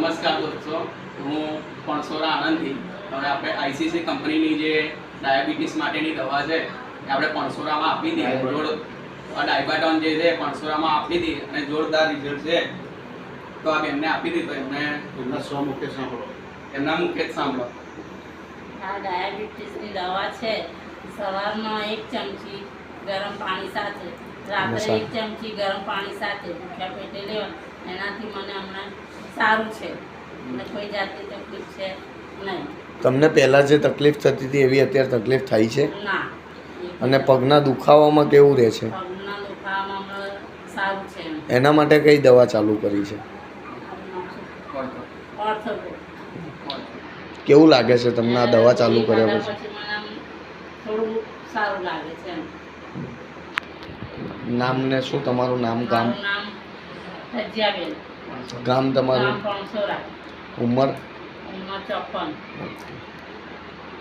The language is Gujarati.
નમસ્કાર દોસ્તો હું પણસોરા આણંદથી. હવે આપણે આઈસીસી કંપનીની જે ડાયાબિટીસ માટેની દવા છે એ આપણે પણસોરામાં આપી હતી જોડ ડાયબાટોન જે છે પણસોરામાં આપી હતી અને જોરદાર રિઝલ્ટ છે. તો આ એમને આપી હતી એમને એમના સ્વ મુખ્ય સાંભળો. એમના મુખ્ય સાંભળો. આ ડાયાબિટીસની દવા છે. સવારમાં એક ચમચી ગરમ પાણી સાથે રાત્રે એક ચમચી ગરમ પાણી સાથે ભૂખ્યા પેટે લેવા. એનાથી મને હમણાં સારું છે. મને કોઈ જાતની તકલીફ છે નહીં. તમને પહેલાં જે તકલીફ થતી હતી એવી અત્યારે તકલીફ થાય છે? ના. અને પગના દુખાવામાં કેવું રહે છે? પગના દુખાવામાં સારું છે એના માટે કઈ દવા ચાલુ કરી છે. કેવું લાગે છે તમને આ દવા ચાલુ કર્યા પછી? નામ ને શું તમારું નામ ગામ? મારું ગામ તમારું? ઉંમર? ઉંમર ચોપન.